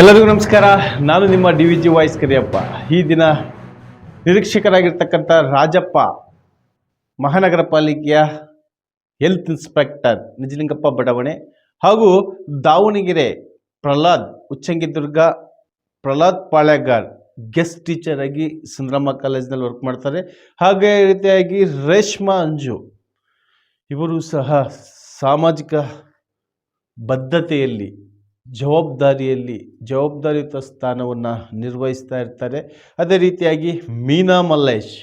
ಎಲ್ಲರಿಗೂ ಎಲ್ಲರಿಗೂ ನಮಸ್ಕಾರ. ನಾನು ನಿಮ್ಮ D V G voice Kariyappa. ಈ ದಿನ ನಿರೀಕ್ಷಕರಾಗಿರ್ತಕ್ಕಂಥ ರಾಜಪ್ಪ ಮಹಾನಗರ ಪಾಲಿಕೆಯ ಹೆಲ್ತ್ ಇನ್ಸ್ಪೆಕ್ಟರ್ ನಿಜಲಿಂಗಪ್ಪ ಬಡಾವಣೆ ಹಾಗೂ ದಾವಣಗೆರೆ ಪ್ರಹ್ಲಾದ್ ಉಚ್ಚಂಗಿದುರ್ಗ ಪ್ರಹ್ಲಾದ್ ಪಾಳ್ಯಗಾರ್ ಗೆಸ್ಟ್ ಟೀಚರ್ ಆಗಿ ಸುಂದರಮ್ಮ ಕಾಲೇಜ್ನಲ್ಲಿ ವರ್ಕ್ ಮಾಡ್ತಾರೆ. ಹಾಗೆ ರೀತಿಯಾಗಿ ರೇಷ್ಮಾ ಅಂಜು ಇವರು ಸಹ ಸಾಮಾಜಿಕ ಬದ್ಧತೆಯಲ್ಲಿ, ಜವಾಬ್ದಾರಿಯಲ್ಲಿ, ಜವಾಬ್ದಾರಿಯುತ ಸ್ಥಾನವನ್ನು ನಿರ್ವಹಿಸ್ತಾ ಇರ್ತಾರೆ. ಅದೇ ರೀತಿಯಾಗಿ ಮೀನಾ ಮಲ್ಲೇಶ್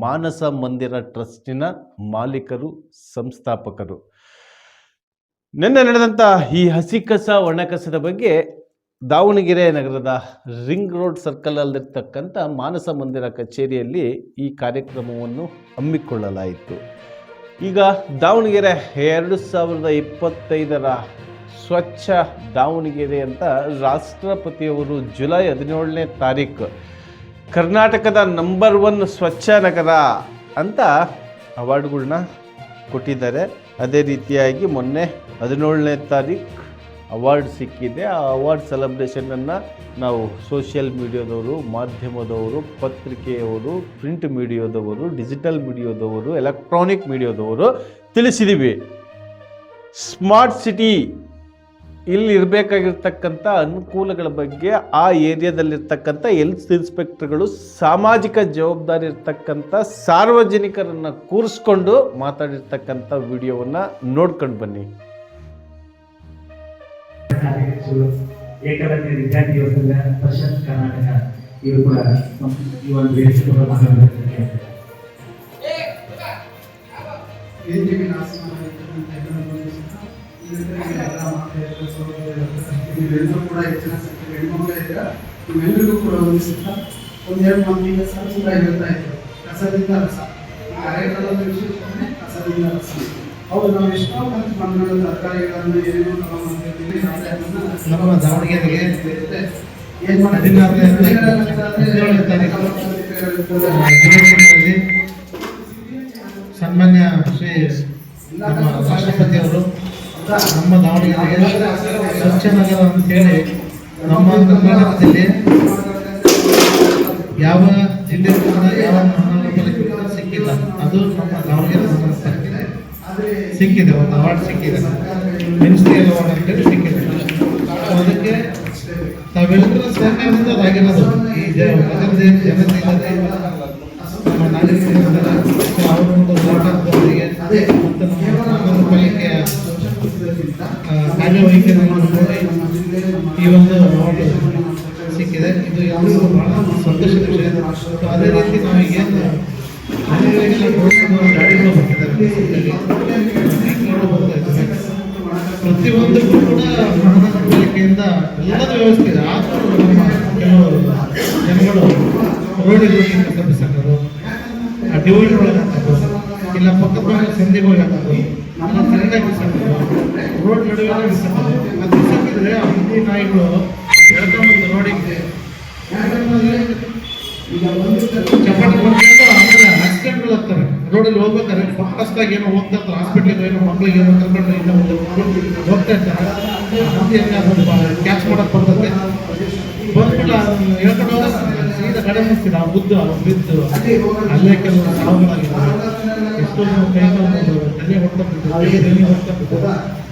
ಮಾನಸ ಮಂದಿರ ಟ್ರಸ್ಟಿನ ಮಾಲೀಕರು, ಸಂಸ್ಥಾಪಕರು. ನಿನ್ನೆ ನಡೆದಂಥ ಈ ಹಸಿ ಕಸ ಒಣ ಕಸದ ಬಗ್ಗೆ ದಾವಣಗೆರೆ ನಗರದ ರಿಂಗ್ ರೋಡ್ ಸರ್ಕಲಲ್ಲಿರ್ತಕ್ಕಂಥ ಮಾನಸ ಮಂದಿರ ಕಚೇರಿಯಲ್ಲಿ ಈ ಕಾರ್ಯಕ್ರಮವನ್ನು ಹಮ್ಮಿಕೊಳ್ಳಲಾಯಿತು. ಈಗ ದಾವಣಗೆರೆ ಎರಡು ಸಾವಿರದ ಇಪ್ಪತ್ತೈದರ ಸ್ವಚ್ಛ ದಾವಣಗೆರೆ ಅಂತ ರಾಷ್ಟ್ರಪತಿಯವರು ಜುಲೈ ಹದಿನೇಳನೇ ತಾರೀಕು ಕರ್ನಾಟಕದ ನಂಬರ್ ಒನ್ ಸ್ವಚ್ಛ ನಗರ ಅಂತ ಅವಾರ್ಡ್ಗಳನ್ನ ಕೊಟ್ಟಿದ್ದಾರೆ. ಅದೇ ರೀತಿಯಾಗಿ ಮೊನ್ನೆ ಹದಿನೇಳನೇ ತಾರೀಕು ಅವಾರ್ಡ್ ಸಿಕ್ಕಿದೆ. ಆ ಅವಾರ್ಡ್ ಸೆಲೆಬ್ರೇಷನನ್ನು ನಾವು ಸೋಷಿಯಲ್ ಮೀಡಿಯಾದವರು ಮಾಧ್ಯಮದವರು, ಪತ್ರಿಕೆಯವರು ಪ್ರಿಂಟ್ ಮೀಡಿಯಾದವರು ಡಿಜಿಟಲ್ ಮೀಡಿಯಾದವರು ಎಲೆಕ್ಟ್ರಾನಿಕ್ ಮೀಡಿಯಾದವರು ತಿಳಿಸಿದ್ದೀವಿ ಸ್ಮಾರ್ಟ್ ಸಿಟಿ ಇಲ್ಲಿ ಇರಬೇಕಾಗಿರ್ತಕ್ಕಂಥ ಅನುಕೂಲಗಳ ಬಗ್ಗೆ ಆ ಏರಿಯಾದಲ್ಲಿರ್ತಕ್ಕಂಥ ಹೆಲ್ತ್ ಇನ್ಸ್ಪೆಕ್ಟರ್ಗಳು ಸಾಮಾಜಿಕ ಜವಾಬ್ದಾರಿ ಇರ್ತಕ್ಕಂಥ ಸಾರ್ವಜನಿಕರನ್ನು ಕೂರಿಸ್ಕೊಂಡು ಮಾತಾಡಿರ್ತಕ್ಕಂಥ ವಿಡಿಯೋವನ್ನು ನೋಡ್ಕೊಂಡು ಬನ್ನಿ. ಏಕಲವ್ಯ ವಿದ್ಯಾರ್ಥಿ ಪರಿಷತ್ ಕರ್ನಾಟಕ ಇವರು ಕೂಡ ನಮ್ಮ ಈ ಒಂದು ವೇದಿಕೆ ಕೂಡ ಮಾತಾಡಬೇಕು ಇವತ್ತಿಗೆ ಎಲ್ಲ ಮಾತೆಯರು, ಸಹೋದರರು, ನೀವೆಲ್ಲರೂ ಕೂಡ ಹೆಚ್ಚಿನ ಸಂಖ್ಯೆಯಲ್ಲಿ ಹೆಣ್ಮಕ್ಳೇ ಇದ್ದೀರಾ. ನಿಮ್ಮೆಲ್ಲರಿಗೂ ಕೂಡ ಒಂದು ಮಾತು ಈಗ ಸರಸರಾಗಿ ಹೇಳ್ತಾ ಇದ್ರು ಕಸದಿಂದ ರಸ ಕಾರ್ಯಕ್ರಮದ ವಿಶೇಷತೆ ಕಸದಿಂದ ರಸ ಹೌದು ನಾವು ಎಷ್ಟೋ ಖರ್ಚು ಮಣ್ಣು ತರಕಾರಿಗಳನ್ನು ಏನೇನೋ ನಮ್ಮ ದಾವಣಗೆರೆಗೆ ಏನ್ ಜುಲೈನಲ್ಲಿ ಸನ್ಮಾನ್ಯ ಶ್ರೀ ರಾಷ್ಟ್ರಪತಿಯವರು ನಮ್ಮ ದಾವಣಗೆರೆ ಸ್ವಚ್ಛ ನಗರ ಅಂತೇಳಿ ನಮ್ಮ ಕರ್ನಾಟಕದಲ್ಲಿ ಯಾವ ಜಿಲ್ಲೆ ಯಾವ ಮಹಾನಗರಪಾಲಿಕೆ ಕೂಡ ಸಿಕ್ಕಿಲ್ಲ. ಅದು ನಮ್ಮ ದಾವಣಗೆರೆ ಸಿಕ್ಕಿದೆ, ಒಂದು ಅವಾರ್ಡ್ ಸಿಕ್ಕಿದೆ ಮಿನಿಸ್ಟ್ರಿಯಲ್ ಅವಾರ್ಡ್ ಅಂತೇಳಿ ಸಿಕ್ಕಿದೆ. ಅದಕ್ಕೆ ತಾವೆಲ್ಲರ ಸಹಕಾರದಿಂದ ಅದಾಗಿರೋದು ಈ ನಗರದ ಜನತೆಯಲ್ಲಿ ನಮ್ಮ ನಾಗರಿಕರಿದ್ದಾರೆ ಅವರ ಒಂದು ಹೋರಾಟದೊಂದಿಗೆ ಮತ್ತು ನಮ್ಮ ಮಹಾನಗರಪಾಲಿಕೆಯ ನೋಡಿ ಈ ಒಂದು ಸಿಕ್ಕಿದೆ. ಇದು ಯಾವುದೂ ಬಹಳ ಸಂತೋಷದ ವಿಷಯ. ಸೊ ಅದೇ ರೀತಿ ನಾವು ಏನು ಕೂಡ ಎಲ್ಲದ ವ್ಯವಸ್ಥೆ ಇದೆ. ಆದರೂ ನಮ್ಮ ಕೆಲವು ಜನಗಳು, ರೋಡಿಗೆ ಆ ಡಿವೈಡ್ ಒಳಗೆ ಇಲ್ಲ ಪಕ್ಕದ ಸಂಧಿ ಹೋಗಿ ಹಾಕೋದು ನಮ್ಮ ಸರಿಯಾಗಿ ಬಿಸಾಕೋದು ರೋಡ್ ನಡುವೆ ಬಿಸಾಕಿದ್ರೆ ಆ ಹಿಂದಿ ನಾಯಿಗಳು ಹೇಳ್ಕೊಂಡ್ಬಂದು ರೋಡಿಗೆ ಚಪಾಟಿ ಕೊಡ್ಕೊಂಡು ಆಮೇಲೆ ಆಕ್ಸಿಡೆಂಟ್ಗಳು ಆಗ್ತವೆ ರೋಡಲ್ಲಿ ಹೋಗ್ಬೇಕಾದ್ರೆ ಫಾಸ್ಟ್ ಆಗಿ ಏನೋ ಹೋಗ್ತಾ ಇರ್ತಾರೆ. ಹಾಸ್ಪಿಟ್ಲಿಗೆ ಏನೋ ಮಕ್ಳಿಗೆ ಏನೋ ಏನೋ ಒಂದು ಹೋಗ್ತಾ ಇರ್ತಾರೆ. ಕ್ಯಾಚ್ ಮಾಡಕ್ ಬರ್ತದೆ ಬಂದ್ಬಿಟ್ಟು ಹೇಳ್ಕೊಂಡು ಹೋದ್ರೆ ಸೀದಾ ಕಡೆ ಮುಗ್ತೀರ ಆ ಬುದ್ದು ಅಲ್ಲೇ ಕೆಲವು ಸಾವುಗಳಾಗಿದ್ದಾವೆ. ಎಷ್ಟೋ ಜನ ತಲೆ ಹೊಡ್ಕೊಂಡಿದ್ದು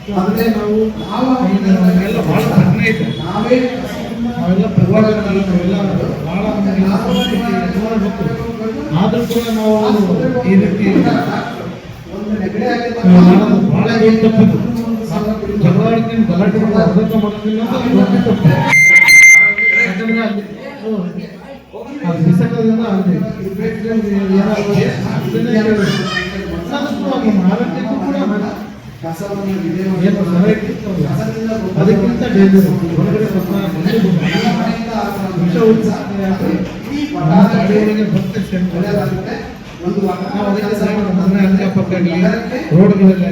ತಲೆ ನಾವು ಭಾಳ ಪ್ರಜ್ಞೆ ಇದೆ ನಾವೇ ನಾವೆಲ್ಲ ಪ್ರವಾಸಗಳಲ್ಲಿ ಎಲ್ಲ ಗೊತ್ತು ಆದರೂ ಕೂಡ ನಾವು ಈ ರೀತಿ ಒಂದು ನೆಗಡಿ ಆಗಿದೆ ನಾವು ಮಾಡೋದು ಭಾಳ ದೊಡ್ಡ ತಪ್ಪಿದು ಜಗಳಾಡ್ತೀನಿ ಗಲಾಟೆ ಮಾಡೋದು ಅರ್ಧ ಮಾಡೋದಿಲ್ಲ ತಪ್ಪು ಯಾಕಂದ್ರೆ ಅಲ್ಲಿ ಅದು ಬಿಸಾಕೋದ್ರಿಂದ ಆರೋಗ್ಯಕ್ಕೂ ಕೂಡ ಏನು ಅದಕ್ಕಿಂತ ಡೇಂಜರ್ ಹೊರಗಡೆ ಭಕ್ತಿ ಒಂದು ಆಗಲಿ ರೋಡ್ಗಳಲ್ಲಿ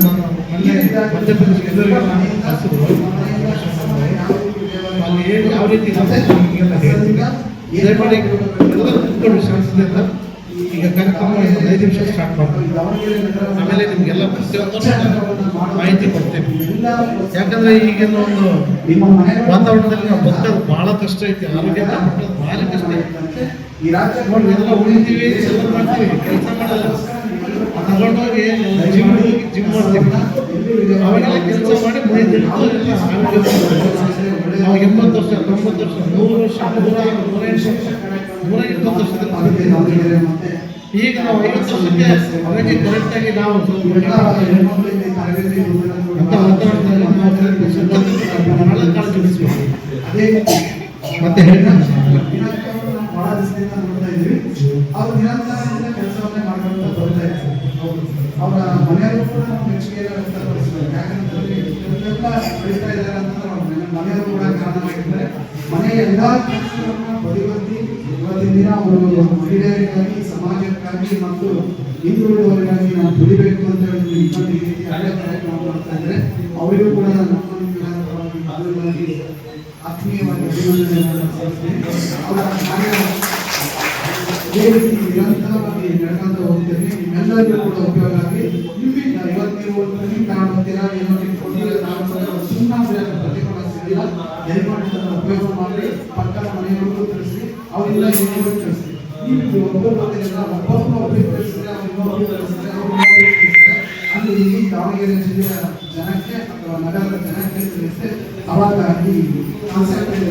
ನಾನು ಮಧ್ಯಪ್ರದೇಶ ಏನು ಯಾವ ರೀತಿ ಶಾಂತಿಯಿಂದ ಈಗ ಕಾರ್ಯಕ್ರಮ ಐದು ನಿಮಿಷ ಸ್ಟಾರ್ಟ್ ಮಾಡ್ತೀವಿ ಆಮೇಲೆ ನಿಮಗೆಲ್ಲ ಪ್ರತಿಯೊಂದು ಮಾಹಿತಿ ಕೊಡ್ತೇವೆ ಯಾಕಂದ್ರೆ ಈಗಿನ ಒಂದು ವಾತಾವರಣದಲ್ಲಿ ನಾವು ಬದುಕೋದು ಬಹಳ ಕಷ್ಟ ಐತಿ. ಆರೋಗ್ಯ ಬಹಳ ಕಷ್ಟ ಐತಿ. ಈ ಎಲ್ಲ ಉಳಿತೀವಿ ಎಲ್ಲ ಮಾಡ್ತೀವಿ ಕೆಲಸ ಮಾಡಲ್ಲ. ತಗೊಂಡೋಗಿ ಜಿಮ್ ಜಿಮ್ ಮಾಡ್ತೀವಿ. ಅವಾಗೆಲ್ಲ ಕೆಲಸ ಮಾಡಿ ಆರೋಗ್ಯ ಎಂಬತ್ತು ವರ್ಷ ತೊಂಬತ್ತು ವರ್ಷ ನೂರು ವರ್ಷ ನೂರ ವರ್ಷ ನೂರ ಇಪ್ಪತ್ತು ವರ್ಷದಲ್ಲಿ ಮತ್ತೆ ಈಗ ನಾವು ಐವತ್ತು ವರ್ಷಕ್ಕೆ ಅವಾಗೆ ಕರೆಕ್ಟಾಗಿ ನಾವು ಅಂತ ವಾತಾವರಣದಲ್ಲಿ ನಾವು ಬಹಳ ಕಾಳಜಿ ವಹಿಸ್ಬೇಕು ಅದೇ ಮತ್ತೆ ನಾವು ಬಹಳ ದಿವಸದಿಂದ ನೋಡ್ತಾ ಅವ್ರು ನಿರಂತರದಿಂದ ಅವರ ಮನೆಯವರು ಕೂಡ ನಾವು ಮೆಚ್ಚುಗೆಯನ್ನು ವ್ಯಕ್ತಪಡಿಸಿದ್ದಾರೆ ಯಾಕಂತಂದ್ರೆ ಇವತ್ತೆಲ್ಲ ಬೆಳೀತಾ ಇದ್ದಾರೆ ಅಂತಂದ್ರೆ ಅವ್ರ ಮನೆ ಮನೆಯವರು ಕೂಡ ಕಾರಣವಾಗಿದ್ದಾರೆ ಮನೆಯ ಎಲ್ಲ ಕೆಲಸಗಳನ್ನು ಬದಿಗೊತ್ತಿ ಇವತ್ತಿನ ದಿನ ಅವರು ಮಹಿಳೆಯರಿಗಾಗಿ ಸಮಾಜಕ್ಕಾಗಿ ಮತ್ತು ಹಿಂದುಳಿದವರಿಗಾಗಿ ನಾವು ದುಡಿಬೇಕು ಅಂತ ಹೇಳಿ ಇಬ್ಬರು ರೀತಿ ಹಳೆ ಕಾರ್ಯಕ್ರಮ ಮಾಡ್ತಾ ಇದ್ದಾರೆ. ಅವರಿಗೂ ಕೂಡ ನಮ್ಮ ಮೊದಲನೇದಾಗಿ ಆತ್ಮೀಯವಾಗಿ ಅಭಿನಂದನೆಗಳನ್ನು ಸಲ್ಲಿಸ್ತೀನಿ. ಅವರ ನಿರಂತರವಾಗಿ ನಡ್ಕೊಂತ ಹೋಗ್ತೇನೆ. ನಿಮ್ಮೆಲ್ಲರಿಗೂ ಕೂಡ ಉಪಯೋಗ ಆಗಿ ನಿಮ್ಮಿಂದ ಇವತ್ತು ನೀವು ಟ್ರೈನಿಂಗ್ ಏನೋ ತಗೊಂಡ್ಬರ್ತೀರಾ ಸುಮ್ಮನೆ ಪ್ರತಿಫಲ ಸಿಗಲಿಲ್ಲ ದಯಮಾಡಿ ಉಪಯೋಗ ಮಾಡಿ. ಪಕ್ಕದ ಮನೆಯವ್ರಿಗೂ ತಿಳಿಸಿ ಅವರಿಂದ ಇನ್ನೊಬ್ರು ತಿಳಿಸಿ ನೀವು ಒಬ್ಬರು ಬಂದಿರಲ್ಲ ಒಬ್ಬೊಬ್ಬರು ಒಬ್ಬರಿಗೆ ತಿಳಿಸಿದ್ರೆ ಅವ್ರು ಇನ್ನೊಬ್ರು ತಿಳಿಸಿದ್ರೆ ಇಡೀ ದಾವಣಗೆರೆ ಜಿಲ್ಲೆಯ ಜನಕ್ಕೆ ಅಥವಾ ನಗರದ ಜನಕ್ಕೆ ತಿಳಿಸಿ ಅವಾಗ ಈ ಕಾನ್ಸೆಪ್ಟ್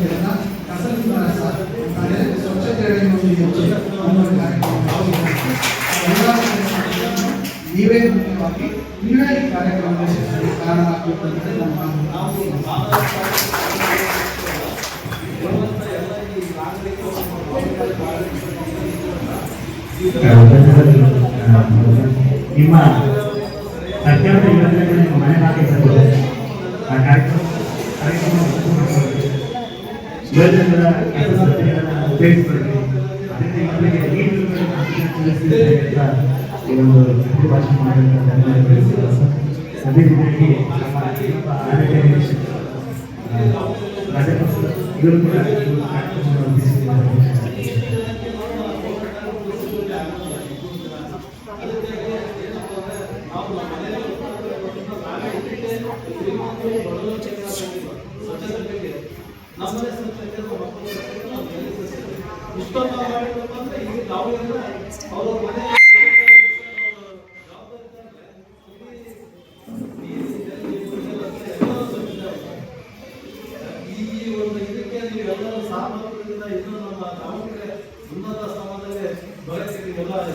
ಅಂತ ನಮ್ಮ ಯೋಜನೆಗಳು ನಿಮ್ಮ ಮನೆ ಬಾಗಿಲಿಗೆ ತಲುಪುತ್ತದೆ. ಆ ಕಾರ್ಯಕ್ರಮ ಯೋಜನೆಗಳ ಸರ್. ಅದೇ ರೀತಿಯಾಗಿ ನಮ್ಮ ಇನ್ನೊಬ್ಬ ಆರೋಗ್ಯ ನಿರೀಕ್ಷಕರು,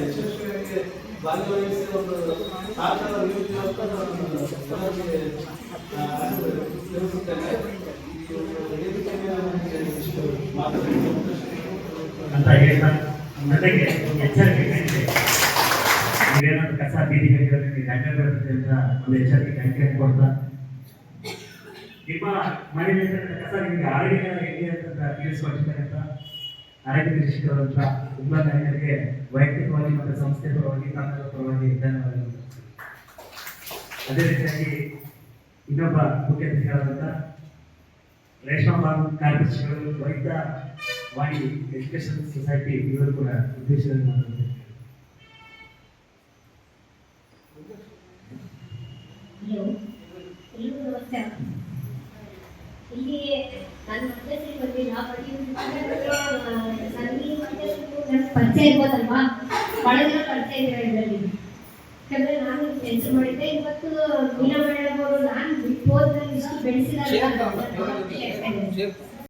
ಯಶಸ್ವಿಯಾಗಿ ಭಾಗವಹಿಸಿ ಒಂದು ನೀಡ್ತೀವಿ ಅಂತ ನಾನು ತಿಳಿಸುತ್ತೇನೆ ನನಗೆ ಅಂತ ಹೇಳ್ತಾ ಜೊತೆಗೆ ಎಚ್ಚರಿಕೆ ಕಸ ಬೀದಿ ಹಾಕಿದ್ರೆ ಬರುತ್ತೆ ಅಂತ ಒಂದು ಎಚ್ಚರಿಕೆ ಗಂಟೆ ಕೊಡ್ತಾ. ನಿಮ್ಮ ಮನೆಯಲ್ಲಿ ಕಸ ನಿಮಗೆ ಆರೋಗ್ಯ ಹೆಂಗೆ ಅಂತ ತಿಳಿಸ್ಕೊಟ್ಟಿರ್ತಕ್ಕಂಥ ಆರೋಗ್ಯ ತುಂಬಾ ಉಲ್ಲಂಘನೆಗಳಿಗೆ ವೈಯಕ್ತಿಕವಾಗಿ ಮತ್ತು ಸಂಸ್ಥೆ ಪರವಾಗಿ ಕನ್ನಡ ಪರವಾಗಿ ಧನ್ಯವಾದಗಳು. ಅದೇ ರೀತಿಯಾಗಿ ಇನ್ನೊಬ್ಬ ಮುಖ್ಯ ಅತಿಥಿಗಳಾದಂಥ ರೇಷ್ಮಾ ಬಾಬು ಕಾರ್ಯದರ್ಶಿಗಳು ವೈದ್ಯ ವಾಣಿ ಎಜುಕೇಶನ್ ಸೊಸೈಟಿ ಇವರು ಕೂಡ ಉದ್ದೇಶದಲ್ಲಿ ಮಾತಾಡ್ತಾರೆ ಇಲ್ಲಿ ನಾನು ಮಧ್ಯಸ್ಥಿಗೆ ಬಂದಿಲ್ಲ ಬಟ್ ನನಗೆ ನನ್ನ ಪರಿಚಯ ಇರ್ಬೋದಲ್ವಾ ಬಹಳ ಜನ ಪರಿಚಯ ಇದ್ದೀರಾ ಇದರಲ್ಲಿ. ಯಾಕಂದ್ರೆ ನಾನು ಕೆಲಸ ಮಾಡಿದ್ದೆ. ಇವತ್ತು ಮೀನಾ ಮೇಡಮ್ ಅವರು ನಾನು ಬಿಟ್ಟು ಹೋದ್ಮೇಲೆ ಇಷ್ಟು ಬೆಳೆಸಿದಾಗ